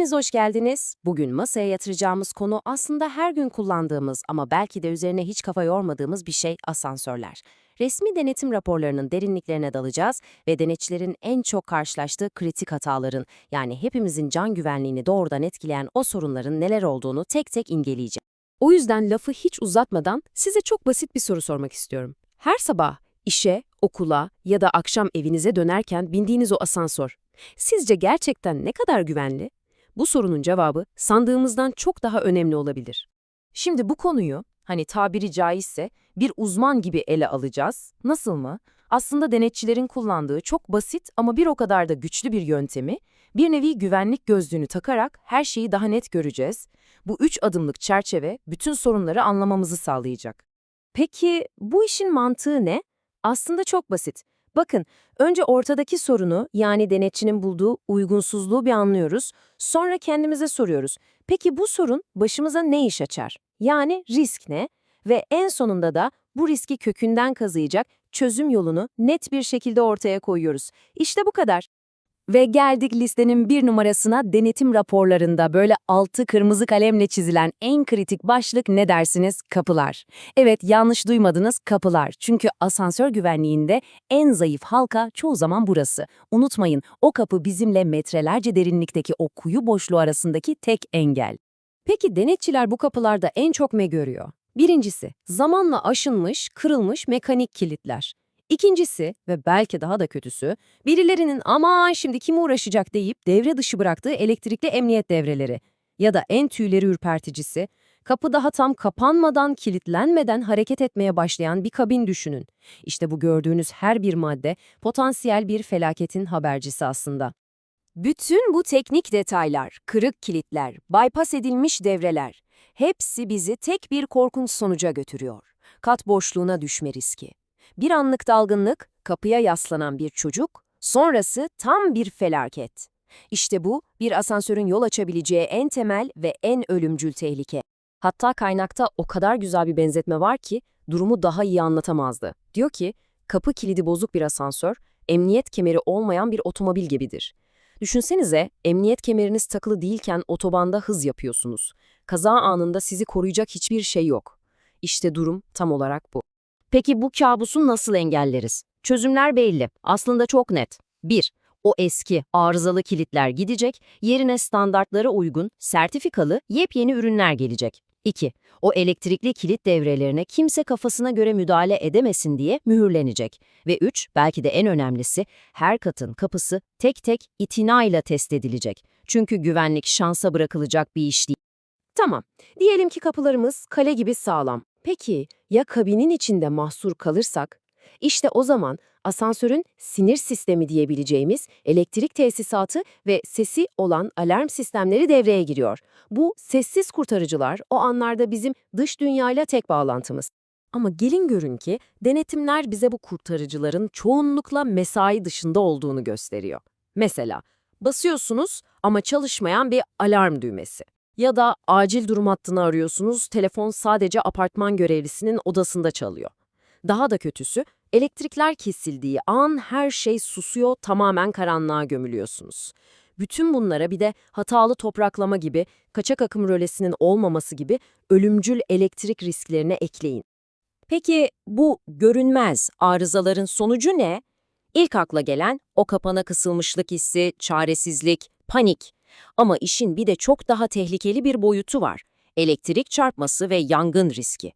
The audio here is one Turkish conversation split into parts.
Hepiniz hoş geldiniz. Bugün masaya yatıracağımız konu aslında her gün kullandığımız ama belki de üzerine hiç kafa yormadığımız bir şey asansörler. Resmi denetim raporlarının derinliklerine dalacağız ve denetçilerin en çok karşılaştığı kritik hataların yani hepimizin can güvenliğini doğrudan etkileyen o sorunların neler olduğunu tek tek inceleyeceğiz. O yüzden lafı hiç uzatmadan size çok basit bir soru sormak istiyorum. Her sabah işe, okula ya da akşam evinize dönerken bindiğiniz o asansör sizce gerçekten ne kadar güvenli? Bu sorunun cevabı sandığımızdan çok daha önemli olabilir. Şimdi bu konuyu, hani tabiri caizse bir uzman gibi ele alacağız. Nasıl mı? Aslında denetçilerin kullandığı çok basit ama bir o kadar da güçlü bir yöntemi, bir nevi güvenlik gözlüğünü takarak her şeyi daha net göreceğiz. Bu üç adımlık çerçeve bütün sorunları anlamamızı sağlayacak. Peki bu işin mantığı ne? Aslında çok basit. Bakın, önce ortadaki sorunu yani denetçinin bulduğu uygunsuzluğu bir anlıyoruz. Sonra kendimize soruyoruz. Peki bu sorun başımıza ne iş açar? Yani risk ne? Ve en sonunda da bu riski kökünden kazıyacak çözüm yolunu net bir şekilde ortaya koyuyoruz. İşte bu kadar. Ve geldik listenin bir numarasına denetim raporlarında böyle altı kırmızı kalemle çizilen en kritik başlık ne dersiniz? Kapılar. Evet yanlış duymadınız kapılar. Çünkü asansör güvenliğinde en zayıf halka çoğu zaman burası. Unutmayın o kapı bizimle metrelerce derinlikteki o kuyu boşluğu arasındaki tek engel. Peki denetçiler bu kapılarda en çok ne görüyor? Birincisi, zamanla aşınmış, kırılmış mekanik kilitler. İkincisi ve belki daha da kötüsü, birilerinin aman şimdi kim uğraşacak deyip devre dışı bıraktığı elektrikli emniyet devreleri. Ya da en tüyleri ürperticisi, kapı daha tam kapanmadan, kilitlenmeden hareket etmeye başlayan bir kabin düşünün. İşte bu gördüğünüz her bir madde potansiyel bir felaketin habercisi aslında. Bütün bu teknik detaylar, kırık kilitler, bypass edilmiş devreler, hepsi bizi tek bir korkunç sonuca götürüyor. Kat boşluğuna düşme riski. Bir anlık dalgınlık, kapıya yaslanan bir çocuk, sonrası tam bir felaket. İşte bu, bir asansörün yol açabileceği en temel ve en ölümcül tehlike. Hatta kaynakta o kadar güzel bir benzetme var ki, durumu daha iyi anlatamazdı. Diyor ki, kapı kilidi bozuk bir asansör, emniyet kemeri olmayan bir otomobil gibidir. Düşünsenize, emniyet kemeriniz takılı değilken otobanda hız yapıyorsunuz. Kaza anında sizi koruyacak hiçbir şey yok. İşte durum tam olarak bu. Peki bu kabusu nasıl engelleriz? Çözümler belli. Aslında çok net. 1. O eski, arızalı kilitler gidecek, yerine standartlara uygun, sertifikalı, yepyeni ürünler gelecek. 2. O elektrikli kilit devrelerine kimse kafasına göre müdahale edemesin diye mühürlenecek. Ve 3. Belki de en önemlisi, her katın kapısı tek tek itinayla test edilecek. Çünkü güvenlik şansa bırakılacak bir iş değil. Tamam, diyelim ki kapılarımız kale gibi sağlam. Peki ya kabinin içinde mahsur kalırsak? İşte o zaman asansörün sinir sistemi diyebileceğimiz elektrik tesisatı ve sesi olan alarm sistemleri devreye giriyor. Bu sessiz kurtarıcılar o anlarda bizim dış dünyayla tek bağlantımız. Ama gelin görün ki denetimler bize bu kurtarıcıların çoğunlukla mesai dışında olduğunu gösteriyor. Mesela basıyorsunuz ama çalışmayan bir alarm düğmesi. Ya da acil durum hattını arıyorsunuz, telefon sadece apartman görevlisinin odasında çalıyor. Daha da kötüsü, elektrikler kesildiği an her şey susuyor, tamamen karanlığa gömülüyorsunuz. Bütün bunlara bir de hatalı topraklama gibi, kaçak akım rölesinin olmaması gibi ölümcül elektrik risklerine ekleyin. Peki bu görünmez arızaların sonucu ne? İlk akla gelen o kapana kısılmışlık hissi, çaresizlik, panik. Ama işin bir de çok daha tehlikeli bir boyutu var. Elektrik çarpması ve yangın riski.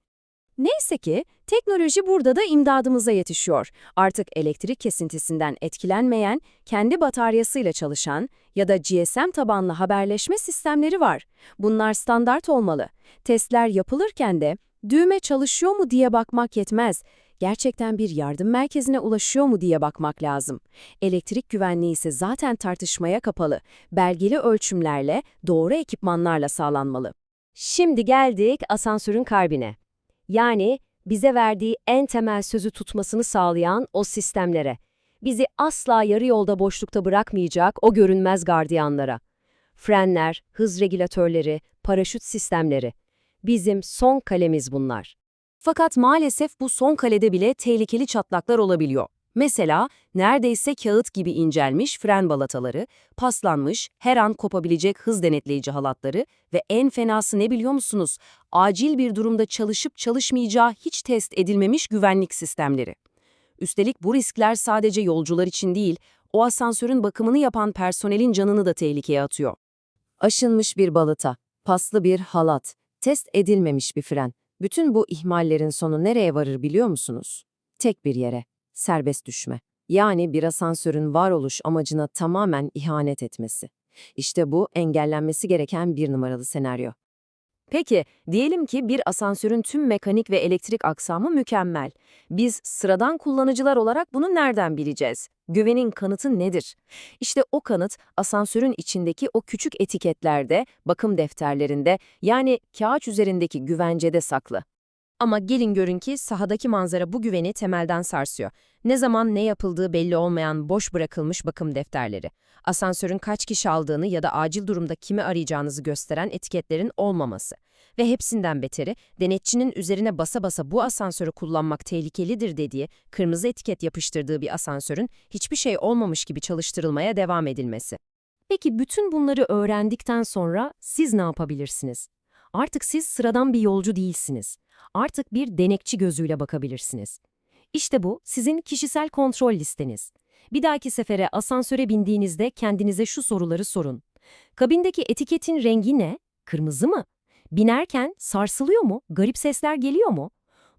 Neyse ki teknoloji burada da imdadımıza yetişiyor. Artık elektrik kesintisinden etkilenmeyen, kendi bataryasıyla çalışan ya da GSM tabanlı haberleşme sistemleri var. Bunlar standart olmalı. Testler yapılırken de düğme çalışıyor mu diye bakmak yetmez gerçekten bir yardım merkezine ulaşıyor mu diye bakmak lazım. Elektrik güvenliği ise zaten tartışmaya kapalı. Belgeli ölçümlerle, doğru ekipmanlarla sağlanmalı. Şimdi geldik asansörün kalbine. Yani bize verdiği en temel sözü tutmasını sağlayan o sistemlere. Bizi asla yarı yolda boşlukta bırakmayacak o görünmez gardiyanlara. Frenler, hız regülatörleri, paraşüt sistemleri. Bizim son kalemiz bunlar. Fakat maalesef bu son kalede bile tehlikeli çatlaklar olabiliyor. Mesela neredeyse kağıt gibi incelmiş fren balataları, paslanmış, her an kopabilecek hız denetleyici halatları ve en fenası ne biliyor musunuz? Acil bir durumda çalışıp çalışmayacağı hiç test edilmemiş güvenlik sistemleri. Üstelik bu riskler sadece yolcular için değil, o asansörün bakımını yapan personelin canını da tehlikeye atıyor. Aşınmış bir balata, paslı bir halat, test edilmemiş bir fren. Bütün bu ihmallerin sonu nereye varır biliyor musunuz? Tek bir yere, serbest düşme. Yani bir asansörün varoluş amacına tamamen ihanet etmesi. İşte bu engellenmesi gereken bir numaralı senaryo. Peki, diyelim ki bir asansörün tüm mekanik ve elektrik aksamı mükemmel. Biz sıradan kullanıcılar olarak bunu nereden bileceğiz? Güvenin kanıtı nedir? İşte o kanıt asansörün içindeki o küçük etiketlerde, bakım defterlerinde yani kağıt üzerindeki güvencede saklı. Ama gelin görün ki sahadaki manzara bu güveni temelden sarsıyor. Ne zaman ne yapıldığı belli olmayan boş bırakılmış bakım defterleri. Asansörün kaç kişi aldığını ya da acil durumda kimi arayacağınızı gösteren etiketlerin olmaması. Ve hepsinden beteri, denetçinin üzerine basa basa bu asansörü kullanmak tehlikelidir dediği, kırmızı etiket yapıştırdığı bir asansörün hiçbir şey olmamış gibi çalıştırılmaya devam edilmesi. Peki bütün bunları öğrendikten sonra siz ne yapabilirsiniz? Artık siz sıradan bir yolcu değilsiniz. Artık bir denekçi gözüyle bakabilirsiniz. İşte bu sizin kişisel kontrol listeniz. Bir dahaki sefere asansöre bindiğinizde kendinize şu soruları sorun. Kabindeki etiketin rengi ne? Kırmızı mı? Binerken sarsılıyor mu? Garip sesler geliyor mu?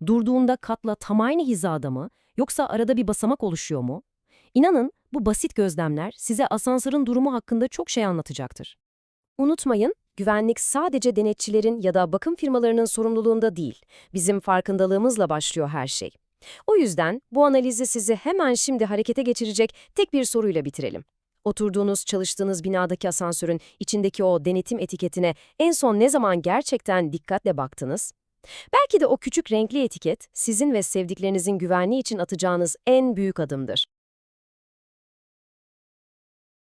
Durduğunda katla tam aynı hizada mı? Yoksa arada bir basamak oluşuyor mu? İnanın bu basit gözlemler size asansörün durumu hakkında çok şey anlatacaktır. Unutmayın, güvenlik sadece denetçilerin ya da bakım firmalarının sorumluluğunda değil, bizim farkındalığımızla başlıyor her şey. O yüzden bu analizi sizi hemen şimdi harekete geçirecek tek bir soruyla bitirelim. Oturduğunuz, çalıştığınız binadaki asansörün içindeki o denetim etiketine en son ne zaman gerçekten dikkatle baktınız? Belki de o küçük renkli etiket sizin ve sevdiklerinizin güvenliği için atacağınız en büyük adımdır.